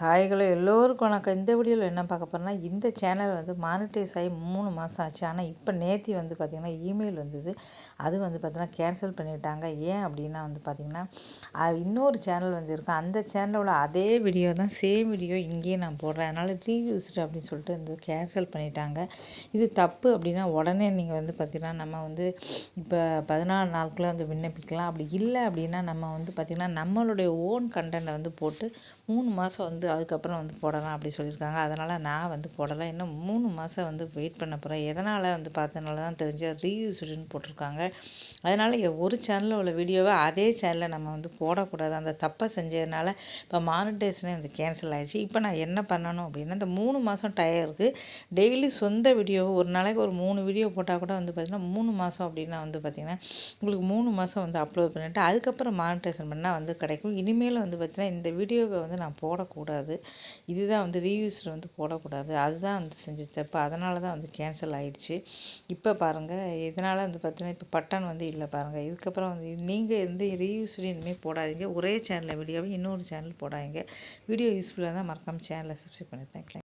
ஹாய்களோ எல்லோருக்கும் வணக்கம். இந்த வீடியோவில் என்ன பார்க்க போகிறேன்னா இந்த சேனல் வந்து மானிட்டைஸ் ஆகி மூணு மாதம் ஆச்சு. ஆனால் இப்போ நேத்தி வந்து பார்த்திங்கன்னா இமெயில் வந்தது. அது வந்து பார்த்திங்கன்னா கேன்சல் பண்ணிட்டாங்க. ஏன் அப்படின்னா வந்து பார்த்திங்கன்னா இன்னொரு சேனல் வந்து இருக்கும் அந்த சேனலோட அதே வீடியோ தான் சேம் வீடியோ இங்கேயே நான் போடுறேன். அதனால் ரீயூஸ்டு அப்படின்னு சொல்லிட்டு வந்து கேன்சல் பண்ணிட்டாங்க. இது தப்பு அப்படின்னா உடனே நீங்கள் வந்து பார்த்திங்கன்னா நம்ம வந்து இப்போ பதினாலு நாளுக்குள்ளே வந்து விண்ணப்பிக்கலாம். அப்படி இல்லை அப்படின்னா நம்ம வந்து பார்த்திங்கன்னா நம்மளுடைய ஓன் கண்டென்ட்டை வந்து போட்டு மூணு மாதம் வந்து அதுக்கப்புறம் வந்து போடலாம் அப்படி சொல்லியிருக்காங்க. அதனால் நான் வந்து போடலை. இன்னும் மூணு மாதம் வந்து வெயிட் பண்ண போகிறேன் எதனால் வந்து பார்த்தனால தான் தெரிஞ்ச ரீயூஸ்டுன்னு போட்டிருக்காங்க. அதனால் ஒரு சேனலில் உள்ள வீடியோவை அதே சேனலில் நம்ம வந்து போடக்கூடாது. அந்த தப்பை செஞ்சதுனால இப்போ மானிட்டேஷனே வந்து கேன்சல் ஆகிடுச்சு இப்போ நான் என்ன பண்ணணும் அப்படின்னா இந்த மூணு மாதம் டயருக்கு டெய்லி சொந்த வீடியோவை ஒரு நாளைக்கு ஒரு மூணு வீடியோ போட்டால் கூட வந்து பார்த்திங்கன்னா மூணு மாதம் அப்படின்னா வந்து பார்த்திங்கன்னா உங்களுக்கு மூணு மாதம் வந்து அப்லோட் பண்ணிவிட்டு அதுக்கப்புறம் மானிட்டேஷன் பண்ணால் வந்து கிடைக்கும். இனிமேல் வந்து பார்த்திங்கன்னா இந்த வீடியோவை வந்து நான் போடக்கூடாது. இதுதான் வந்து ரீயூஸில் வந்து போடக்கூடாது. அதுதான் வந்து செஞ்ச தப்பு. அதனால தான் வந்து கேன்சல் ஆகிடுச்சு இப்போ பாருங்கள் இதனால் வந்து பார்த்தீங்கன்னா இப்போ பட்டன் வந்து இல்லை பாருங்கள் இதுக்கப்புறம் வந்து நீங்கள் வந்து ரீயூஸ்லையும் இனிமேல் போடாதீங்க. ஒரே சேனலில் வீடியோவை இன்னொரு சேனல் போடாதீங்க. வீடியோ யூஸ்ஃபுல்லாக தான் மறக்காமல் சேனலை சப்ஸ்கிரைப் பண்ணி தேங்க்யூ